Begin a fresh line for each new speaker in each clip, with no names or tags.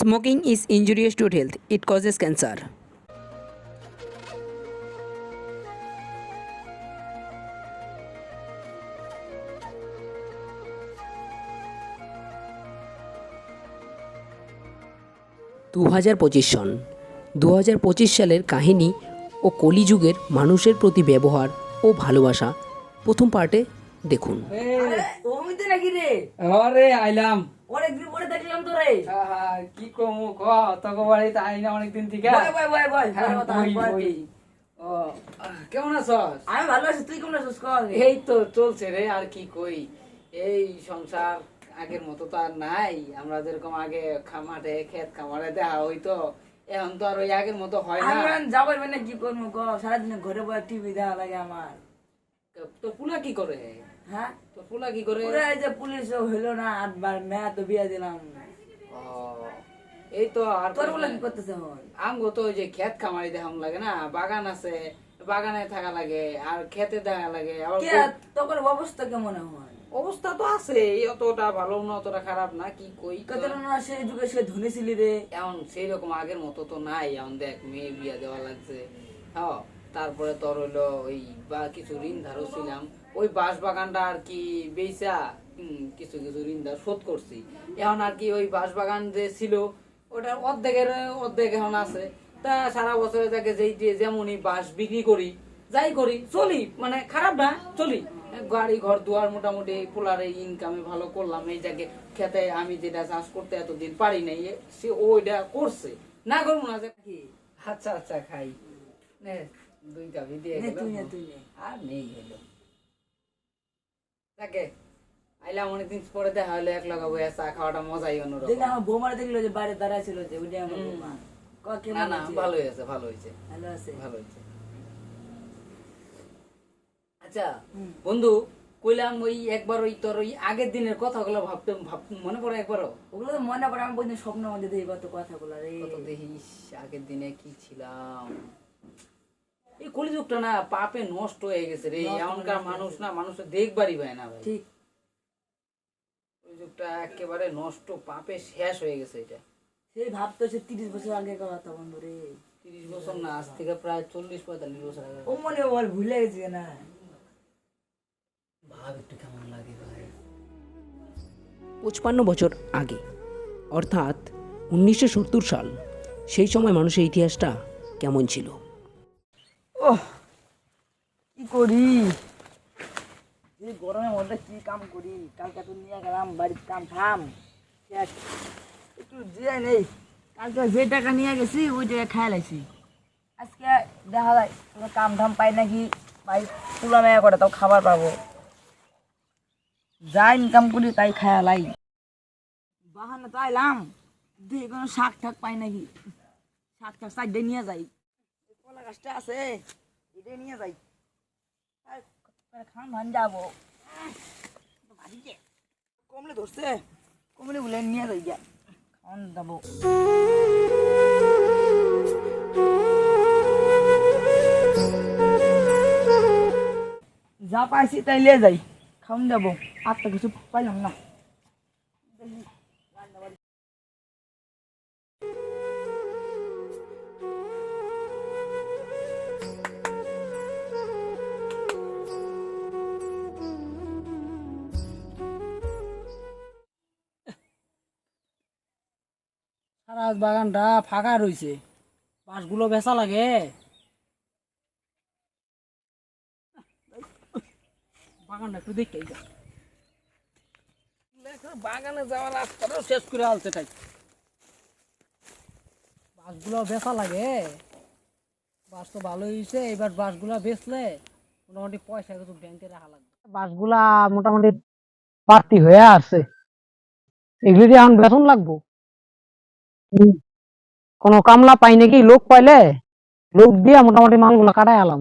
Smoking is injurious to health. It causes cancer. দু হাজার পঁচিশ সন দু হাজার পঁচিশ সালের কাহিনী ও কলিযুগের মানুষের প্রতি ব্যবহার ও ভালোবাসা প্রথম পার্টে দেখুন।
তো
আরে আইলাম।
অনেকদিন পরে দেখলাম তো রে
কি কমু ক? তোকে বাড়িতে আই না অনেকদিন থেকে। কেমন আছস?
আমি ভালো আছি তুই কেমন আছিস কর?
এই তো চলছে রে আর কি কই? এই সংসার আগের মতো তো আর নাই। আমরা যেরকম আগে খামারে ক্ষেত খামারে দেখা হইতো এখন তো আর ওই আগের মতো হয় না।
আমরা যাবার মানে কি করব ক? সারাদিন ঘরে বয়ে টিভি দেখা লাগে আমার।
তো পুলা কি করে?
হ্যাঁ?
তো পুলা কি করে?
পুরো এই যে পুলিশ হইল না আটবার মেয়া তো বিয়া দিলাম।
এই তো আর
তোর বলে কি করতেছে
আমগো তো ওই যে ক্ষেত খামারি দেখাম লাগে না বাগান আছে বাগানে থাকা লাগে আর খেতে দেখা লাগে
অবস্থা কেমন হয়
অবস্থা তো আছে অতটা ভালো না অতটা খারাপ না কি কই।
না সেই যুগে সে ধনী ছিলি রে।
এখন সেই রকম আগের মতো তো নাই এখন দেখ মেয়ে বিয়া দেওয়া লাগছে। হ্যাঁ তারপরে তোর হইল ওই বা কিছু ঋণ ধারও ছিলাম। ওই বাঁশ বাগানটা আর কি বেচা কিছু কিছু ঋণ শোধ করছি। এখন আর কি ওই বাঁশ বাগান যে ছিল ওটার অর্ধেকের অর্ধেক এখন আছে। তা সারা বছরে তাকে যেই যেমনই বাঁশ বিক্রি করি যাই করি চলি। মানে খারাপ না চলি। গাড়ি ঘর দুয়ার মোটামুটি পোলার ইনকামে ভালো করলাম। এই জায়গায় খেতে আমি যেটা চাষ করতে এতদিন পারি নাই সে ওইটা করছে। না করব না কি? আচ্ছা আচ্ছা খাই। দুই কাপি দিয়ে আর নেই হলো আইলাম অনেকদিন পরে দেখা হলো এক লগা বইয়া চা খাওয়াটা মজাই অন্যরকম।
আমার বৌমার দেখল যে বাইরে দাঁড়ায় ছিল যে ওইটা আমার বৌমা
না না ভালো হয়েছে ভালো হয়েছে।
ভালো আছে?
ভালো হয়েছে। আচ্ছা বন্ধু কইলাম ওই একবার ওই তোর ওই আগের দিনের কথাগুলো ভাবতে ভাব মনে পড়ে একবারও?
ওগুলো তো মনে পড়ে আমি বলছি স্বপ্ন মধ্যে দেখি কত কথাগুলো রে
কত দেখিস আগের দিনে কি ছিলাম? এই কলিযুগটা না পাপে নষ্ট হয়ে গেছে রে।
হয়ে
মানুষ না মানুষের দেখবারই পায় না ভাই।
ঠিক।
কলিযুগটা একেবারে নষ্ট পাপে শেষ হয়ে গেছে এটা।
সেই ভাবতো সে তিরিশ বছর আগে কথা বন্ধু রে।
তিরিশ বছর না আজ থেকে প্রায় চল্লিশ পঁয়তাল্লিশ বছর আগে
ও মনে বল ভুলে গেছি না।
ভাব একটু কেমন লাগে ভাই।
পঁচপান্ন বছর আগে অর্থাৎ উনিশশো সত্তর সাল সেই সময় মানুষের ইতিহাসটা কেমন ছিল?
ও কি করি? এই গরমের মধ্যে কি কাম করি? কালকে তো নিয়ে গেলাম, বাড়ির কাম থাম। একটু দিয়ে নেই। কালকে যে টাকা নিয়ে গেছি, ওই টাকা খাই লাইছি। আজকে দেখা যায়, কোনো কাম ধাম পাই নাকি? ভাই তুলা মেয়া করে তাও খাবার পাবো। যা ইনকাম করি, তাই খায়া লাই। বাহানা তো আইলাম, দেখি কোনো শাক ঠাক পাই নাকি? শাক ঠাক সাইডে নিয়ে যাই। কলা আছে। এটাই নিয়ে যাই। আর খান ধান কমলে ধরছে। কমলে বলে নিয়ে যাই গিয়া। খাওয়ান যাব। যা পাইছি তাই লিয়ে যাই। খাওয়ান যাব। আর তো কিছু পাইলাম না।
সারা বাগানটা ফাঁকা রইছে। বাঁশগুলো বেচা লাগে। বাগানটা একটু দেখতে বাগানে যাওয়ার রাস্তাটাও শেষ করে আলছে তাই। বাঁশগুলো বেচা লাগে। বাঁশ তো ভালোই হয়েছে এবার বাঁশগুলো বেচলে মোটামুটি পয়সা কিছু ব্যাংকে রাখা লাগবে। বাঁশগুলা মোটামুটি পার্টি হয়ে আছে এগুলি এখন বেতন লাগবো? কোনো কামলা পাই নাকি? লোক পাইলে? লোক দিয়ে মোটামুটি মালগুলো কাটাই আলাম।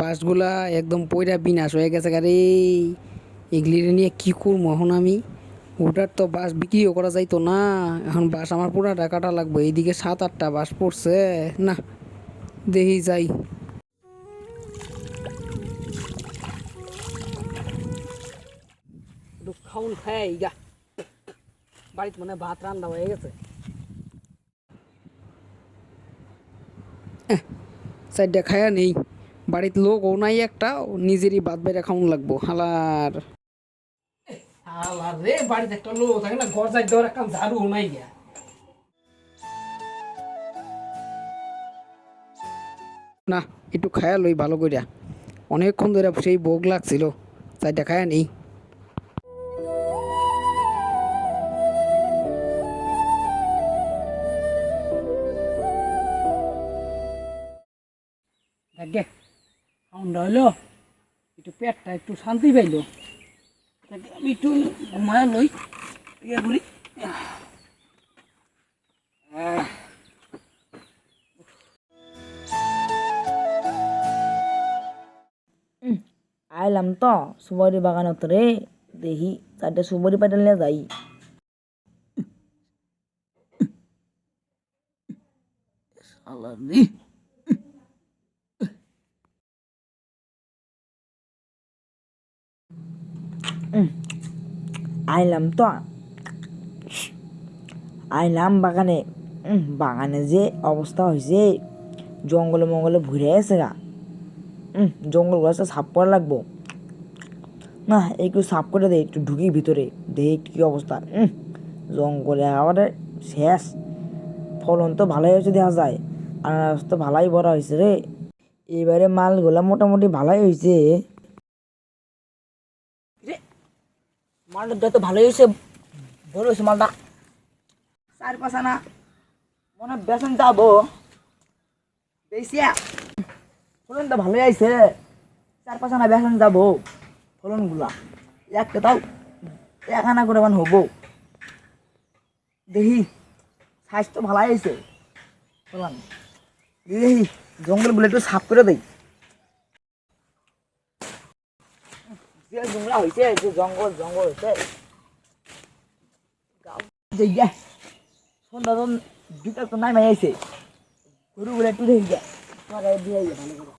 বাসগুলা একদম পয়রা বিনাশ হয়ে গেছে গাড়ি এগুলি নিয়ে কি করব এখন আমি? ওটার তো বাস বিক্রিও করা যাইতো না। এখন বাস আমার পুরাটা কাটা লাগবে। এইদিকে সাত, আটটা বাস পড়ছে। না দেখি যাই। খাউন খাই গা। বাড়িতে মনে ভাত রান্না হয়ে গেছে। সাইডটা খায়া নেই। বাড়িতে লোক ও নাই একটা নিজেরই ভাত বাইরে খাউন লাগবো হালার। হালার রে বাড়িতে একটা লোক থাকে না ঘর যাই দেওয়ার একটা ঝাড়ু নাই গিয়া। না একটু খায়া লই ভালো করিয়া অনেকক্ষণ ধরে সেই ভোগ লাগছিল সাইডটা খায়া নেই। খাউনটা হইল একটু পেটটা একটু শান্তি পাইলো। আমি একটু ঘুমায় লই ইয়ে করি।
আইলাম তো সুপারি বাগানত রে। দেখি চারটে সুপারি পাইটালে যাই। শালার আইলাম তো আইলাম বাগানে বাগানে যে অবস্থা হয়েছে জঙ্গলে মঙ্গলে ঘুরে আছে গা জঙ্গল গাছটা সাফ করা লাগবো না একটু সাফ করে দে একটু ঢুকি ভিতরে দেখি কি অবস্থা জঙ্গলে একেবারে শেষ ফলন তো ভালোই হয়েছে দেখা যায় আনারস তো ভালোই বড় হয়েছে রে এবারে মালগুলা মোটামুটি ভালোই হয়েছে মালটা যত ভালোই হয়েছে, বড় হয়েছে মালটা। চার পাঁচ আনা মনে বেসন যাব। বেশি ফলন তো ভালোই আইছে চার পাঁচ আনা বেসন যাব, ফলনগুলা। একটা তাও এক আনা করে মান হব। দেখি, স্বাস্থ্য ভালো আইছে ফলন। দেখি, জঙ্গলগুলো একটু সাফ করে দেই। জঙ্গলা হয়েছে যে জঙ্গল জঙ্গল হয়েছে সন্ধ্যা দুটা তো নাই মাইছে গরু বলে একটু দেখি গে তোমার দিয়ে ভালো করে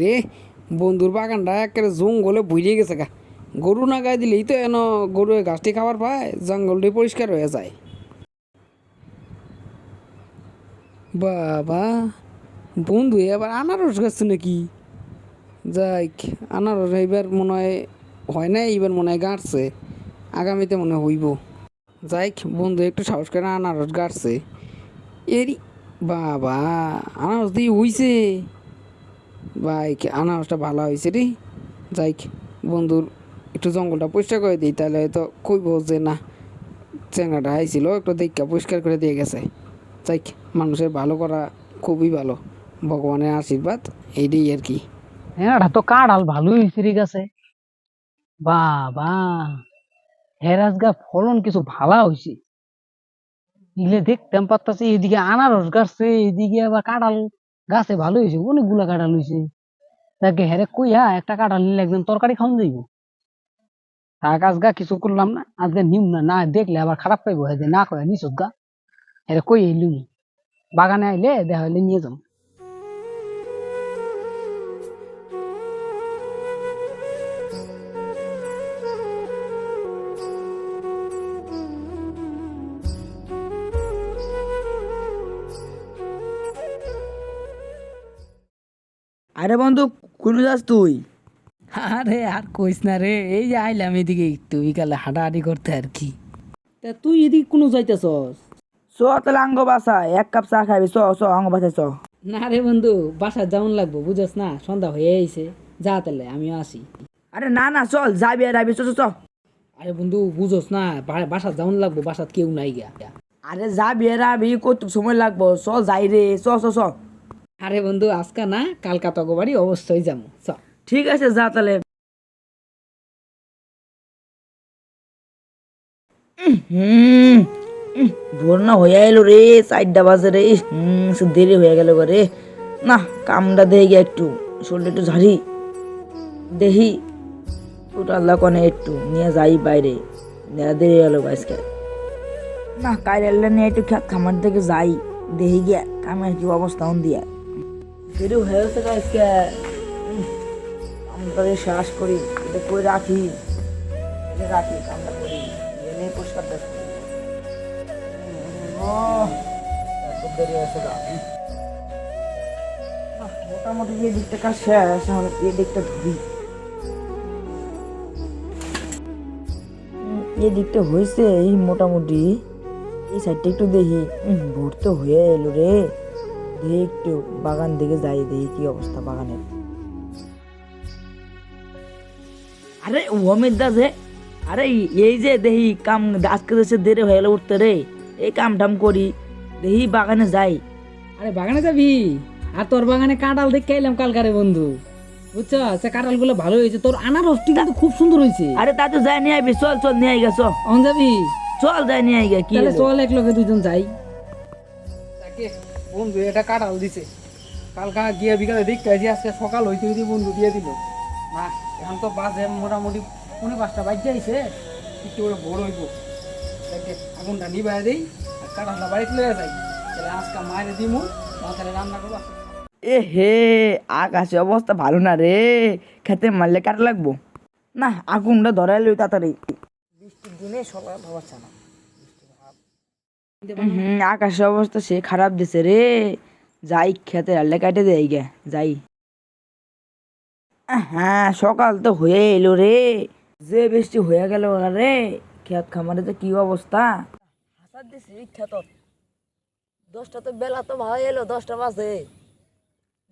রে, বন্ধুর বাগানটা একেবারে জঙ্গলে বুঝিয়ে গেছে গা। গরু না গায়ে দিলেই তো এন গরু গাছটি খাবার পায়, জঙ্গলটি পরিষ্কার হয়ে যায়। বাবা, বন্ধু এবার আনারস গাছ নাকি? যাই আনারস এবার মনে হয় হয় না এইবার মনে হয় গাঁটছে। আগামীতে মনে হইব। যাই বন্ধু, একটু সাহস করে আনারস গাড়ছে এরি বাবা, আনারস দিয়ে হইছে। বাইক আনারসটা ভালো হয়েছে রে? যাই বন্ধুর একটু জঙ্গলটা পরিষ্কার করে দিই, তাহলে হয়তো কইব যে না, চেঙ্গাটা আইছিল, একটু দেখা পরিষ্কার করে দিয়ে গেছে। যাই মানুষের ভালো করা খুবই ভালো, ভগবানের আশীর্বাদ, এইটাই আর কি।
হ্যাঁ তো কাঁড়াল, ভালোই হয়েছে রে গাছে। বাবা হেরাজ গা ফলন কিছু ভালো হয়েছে। দেখতাম পারতাছি, এদিকে আনারস গাছে, এদিকে আবার কাঁঠাল গাছে ভালো হয়েছে, অনেকগুলা কাঁঠাল হয়েছে। তাকে হেরে কইয়া একটা কাঁঠাল নিলে একদম তরকারি খাওয়ান যাইব। থাক আজ গা কিছু করলাম না আজকে নিম না না দেখলে আবার খারাপ পাইব হ্যাঁ না কয়ে নিচত গা, হেরে কই এলুম বাগানে আইলে দেখা হইলে নিয়ে যাম।
আরে বন্ধু কোন যাস তুই?
আরে আর কইস না রে এই যে আইলাম এদিকে একটু বিকালে হাঁটাহাঁটি করতে আর কি। তা তুই এদিকে কোনো যাইতেছস?
চ তাহলে আঙ্গ বাসা এক কাপ চা খাবি চ চ আঙ্গ বাসায় চ।
না রে বন্ধু বাসা যাওন লাগবো বুঝস না সন্ধ্যা হয়ে আইছে। যা তাহলে আমিও আসি।
আরে না না চল যাবি আর যাবি চ চ চ।
আরে বন্ধু বুঝস না বাসা যাওন লাগবো বাসাত কেউ নাই গিয়া
আরে যাবি আর আবি কত সময় লাগবো? চ যাই রে চ চ চ।
আরে বন্ধু, আজকা না কালকা তগো বাড়ি অবশ্যই যাব। চ।
ঠিক আছে, যা তাহলে। হুম ভোর না হয়ে এলো রে, চারটা বাজে রে, হুম দেরি হয়ে গেল রে। না, কামটা দেই গিয়ে একটু, শরীরটা একটু ঝাড়ি। দেহি টোটাল দোকানে একটু, নিয়ে যাই বাইরে। নেয়া দেরি হলো আজকে। না, কাইলে নিয়ে একটু খামার থেকে যাই দেহি গিয়া কামের কি অবস্থা দিয়া। আমরা শ্বাস করি এটা করে রাখি? এটা রাখি করি। এনে পরিষ্কার মোটামুটি এই দিকটা কাজ শেষ এখন এই দিকটা উম, এই দিকটা হয়েছে এই মোটামুটি। এই সাইডটা একটু দেখি। ভোর তো হয়ে এলো রে। দেখি একটু বাগান দিকে যাই দেখি কি অবস্থা বাগানের আরে অমিত দা যে আরে এই যে দেহি কাম আজকে দেশে দেরি হয়ে গেলো উঠতে রে। এই কাম টাম করি দেহি বাগানে যাই।
আরে বাগানে যাবি? আর তোর বাগানে কাঁঠাল দেখে এলাম কালকারে বন্ধু। বুঝছ? সে কাঁঠালগুলো ভালো হয়েছে। তোর আনারসটি কিন্তু খুব সুন্দর হয়েছে।
আরে তা তো যাই নিয়ে আইবি। চল চল নিয়ে আই গেছ
অন যাবি?
চল যাই নিয়ে আই গে কি
চল এক লগে দুজন যাই।
বন্ধু এটা কাটাল দিছে। কালকা গিয়ে বিকালে দেখতে আসি আজকে সকাল হইতে হইতে বন্ধু দিয়ে দিল। না এখন তো বাজে মোটামুটি পৌনে পাঁচটা বাজে আইছে একটু করে বড় হইব। আগুনটা নিবাই দেই আর কাটালটা বাড়িতে লয়ে যাই। তাহলে আজকে মায়ের দিমু তাহলে রান্না করব
এ হে আকাশে অবস্থা ভালো না রে। খেতে মারলে কাটা লাগবো? না আগুনটা ধরাই লই তাড়াতাড়ি। বৃষ্টির দিনে সকাল ভাবাচ্ছে না হুম আকাশের অবস্থা সে খারাপ দিছে রে। যাই খেতে আল্লে কাটে দেয় গে যাই। হ্যাঁ সকাল তো হয়ে এলো রে। যে বৃষ্টি হয়ে গেল রে খেত খামারে যে কি অবস্থা? হাসার দিছে খেত দশটা তো বেলা তো ভালো এলো দশটা বাজে।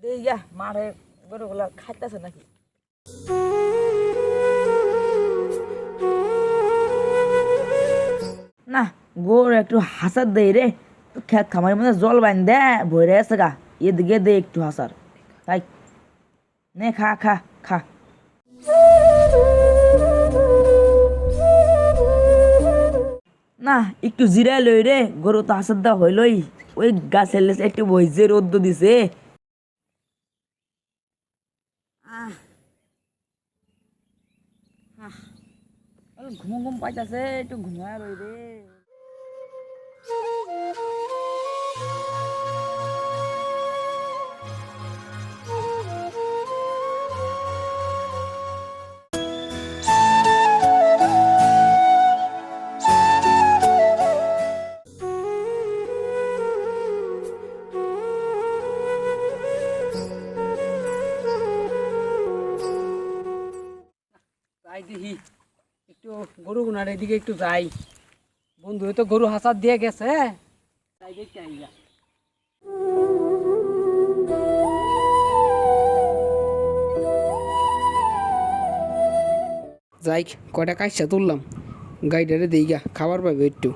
দেই গা মাঠে গরুগুলা খাইতেছে নাকি? না গোর একটু হাসার দেই রে। খেত খামারের মধ্যে জল বাইন দে ভরে আছে গা। এদিকে দে একটু হাসার। তাই। নে, খা খা খা। না, একটু জিরাই লই রে। গরু তো হাসার দেওয়া হইলই। ওই গাছের লেসে একটু বইজে রোদ্দ দিছে। ঘুম ঘুম পাইতাছে, একটু ঘুমায় রই রে।
যাই দেখি একটু গরু গুনার এদিকে একটু যাই। বন্ধু তো গরু হাসার দিয়ে গেছে যাই দেখতে আই যা যাই কয়টা কাইসা তুললাম? গাইডারে দিই গা খাবার পাবে একটু।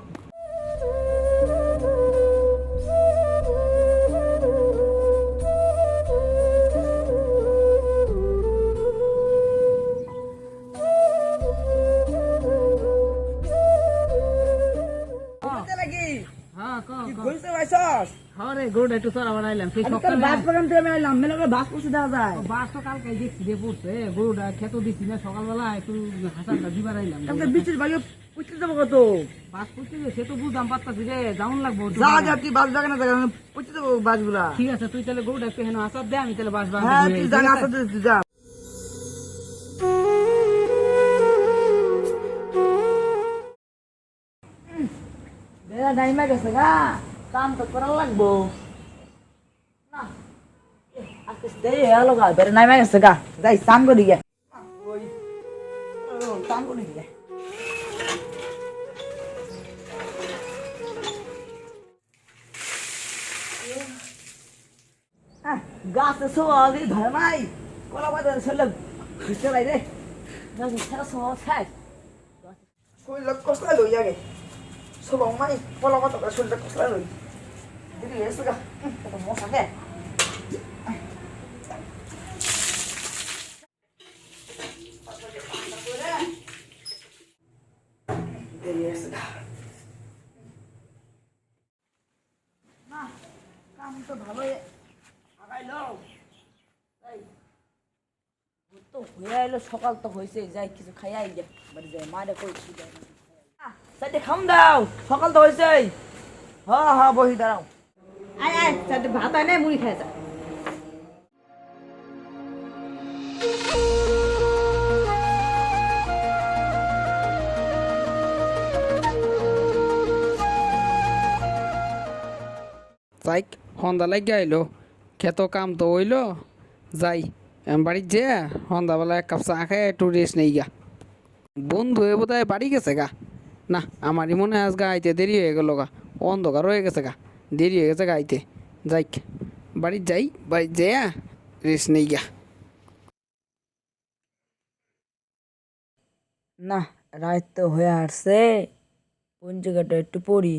রে গরুটা একটু চড়া বানাইলাম। সেই সকালে
বাস বাগান থেকে আমি আইলাম মেলা করে বাস পৌঁছে দেওয়া যায়।
বাস তো কালকে দেখছি রে পড়ছে গরুটা খেতে দিচ্ছি না সকালবেলা একটু হাসানটা দিবার আইলাম।
কালকে বিচের বাড়ি পুষতে দেবো কত?
বাস করতে সে তো বুঝলাম পারতাছি রে যেমন লাগবো
যা যা তুই বাস বাগানে থাকা আমি পুষতে দেবো বাসগুলা।
ঠিক আছে তুই তাহলে গরুটা একটু হেন আসার দে আমি তাহলে বাস বাগান
হ্যাঁ তুই যা টাইমে গেছে গা। কাম তো করা লাগবো না দেরি হয়ে গেল গা বেড়ে নাইমে গেছে গা যাই স্নান করি গে স্নান করি গে গাছে সবাই ধরে নাই কলা বাজার ছেলে ঘুরতে লাই রে গাছে ছেলে সবাই খায় শরীরটা কষলা লই আগে সবাই মাই কলা বাজার শরীরটা কষলা লই কাম তো ভালোই হয়ে সকাল তো হয়েছে যাই কিছু খাই আই যা বাড়ি যাই মারে কই কি দেয় সাইডে খাম দাও সকাল তো হয়েছে হ্যাঁ হ্যাঁ বহি দাঁড়াও
আয় আয় ভাত আয় মুড়ি যা।
সন্ধ্যা লাগিয়ে আইলো। খেত কাম তো হইল। যাই বাড়ির যে সন্ধ্যাবেলা এক কাপ চা খাই একটু রেস্ট নেই গা। বন্ধু এ বোধ বাড়ি গেছে গা? না, আমারই মনে আজ গা আইতে দেরি হয়ে গেল গা। অন্ধকার হয়ে গেছে গা। দেরি হয়ে গেছে গা আইতে যাইক বাড়ির যাই বাড়ির যেয়া রেস্ট নেই গা।
না, রাত তো হয়ে আসছে। পঞ্জিকাটা একটু পড়ি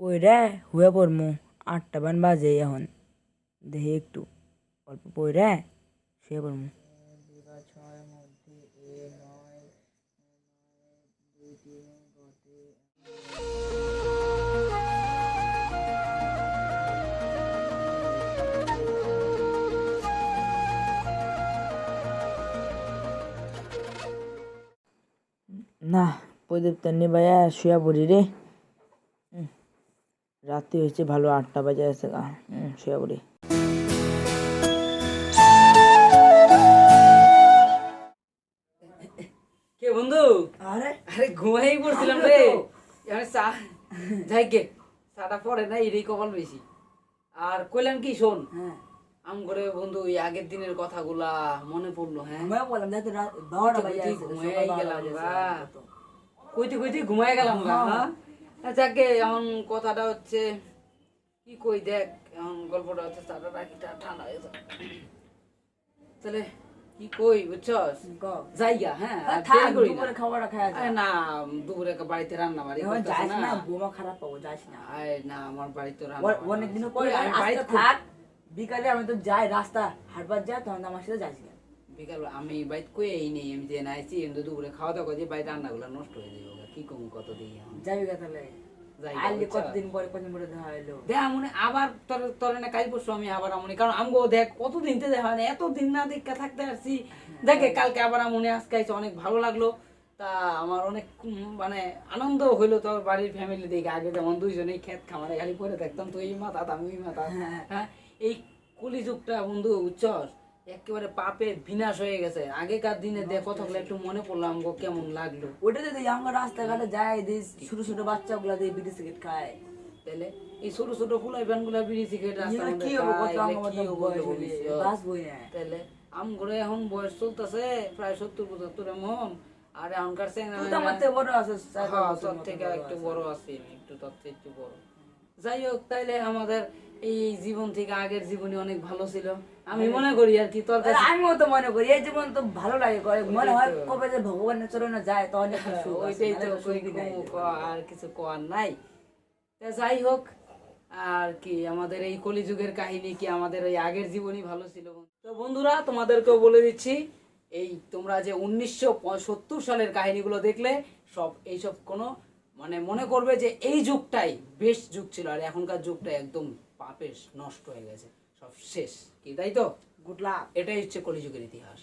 পড়ে হয়ে পড়মু, আটটা বান বাজে এখন। দেখি একটু, অল্প পড়ে শুয়ে পড়মু। না প্রদীপটা নিবাইয়া শুয়ে পড়ি রে। হুম, রাত্রি হয়েছে ভালো আটটা বাজে আছে শুয়ে পড়ি।
কে বন্ধু?
আরে।
আরে ঘুমাই পড়ছিলাম রে। আমি চা যাই গে। চাটা পড়ে না এরই কপাল বেশি। আর কইলাম কি শোন।
হ্যাঁ।
আম করে বন্ধু ওই আগের দিনের কথাগুলা মনে পড়ল হ্যাঁ?
বললাম যাতে রাত বারোটা বাজে
ঘুমাই গেলাম।
তো।
কইতে কইতে ঘুমাই গেলাম যাকে এখন কথাটা হচ্ছে কি কই দেখ এখন গল্পটা হচ্ছে চাটা ঠান্ডা হয়ে যায় তাহলে কি কই বুঝছস? হ্যাঁ না।
দুপুরে খাবারটা খাওয়া যায়।
না দুপুরে বাড়িতে রান্না বাড়ি
যাস
না।
না, বৌমা খারাপ পাবো, যাস না।
আরে না আমার বাড়িতে রান্না
অ- অনেকদিনও পরে
বাড়িতে
থাক, বিকালে আমি তো যাই রাস্তা হাটবার যাই তখন আমার সাথে না।
বিকাল আমি বাইত কই এই নেই আমি যে আমি তো দুপুরে খাওয়া দাওয়া করে বাড়িতে রান্নাগুলো নষ্ট হয়ে যাবে কি কম কত দিই
যাবি তাহলে।
যাই বুঝছ?
কতদিন পরে দেখা
দেখ আবার তোর তোর না কাল পরশু আমি আবার আমনি কারণ আমগো দেখ কতদিন তো দেখা হয় না এত দিন না দেখা থাকতে আসছি। দেখে কালকে আবার আমনি আজকে আইছে অনেক ভালো লাগল। তা আমার অনেক মানে আনন্দ হইল তোর বাড়ির ফ্যামিলি দেখে। আগে যেমন দুইজনেই ক্ষেত খামারে খালি পরে দেখতাম তুই মাথা আমি মাথা। হ্যাঁ। এই কলিযুগটা বন্ধু উচ্চস একেবারে পাপের বিনাশ হয়ে গেছে। আগেকার দিনে দেখ কথাগুলো একটু মনে পড়ল আমগো কেমন লাগল।
ওটা যদি আমরা রাস্তাঘাটে যাই দিই ছোট ছোট বাচ্চাগুলা দিয়ে বিড়ি সিগারেট খায়।
তাহলে এই ছোট ছোট ফুলাই প্যানগুলা বিড়ি সিগারেট রাস্তার
কি হবে কত
খায়, কি হবে
হইলে? না।
তাহলে আম করে এখন বয়স চলতেছে প্রায় সত্তর পঁচাত্তর এমন আর
তো আমার বড় পাঁচ
হ্যাঁ, তোর থেকে একটু বড় আছি একটু তোর থেকে একটু বড়। যাই হোক তাইলে আমাদের এই জীবন থেকে আগের জীবনই অনেক ভালো ছিল। আমি মনে করি আর কি তোর কাছে
আমিও তো মনে করি এই জীবন তো ভালো লাগে মনে হয় কবে যে ভগবানের চরণে যায় তখন সুখ
ওইটাই তো
জীবনে।
আর কিছু কোয়ার নাই। তা যাই হোক আর কি আমাদের এই কলিযুগের কাহিনী কি আমাদের ওই আগের জীবনই ভালো ছিল তো বন্ধুরা তোমাদেরকেও বলে দিচ্ছি এই তোমরা যে উনিশশো সত্তর সালের কাহিনীগুলো দেখলে সব এইসব কোনো মানে মনে করবে যে এই যুগটাই বেশ যুগ ছিল আর এখনকার যুগটা একদম পাপের নষ্ট হয়ে গেছে সব শেষ। কি তাই তো?
গুড লাক
এটাই হচ্ছে কলিযুগের ইতিহাস।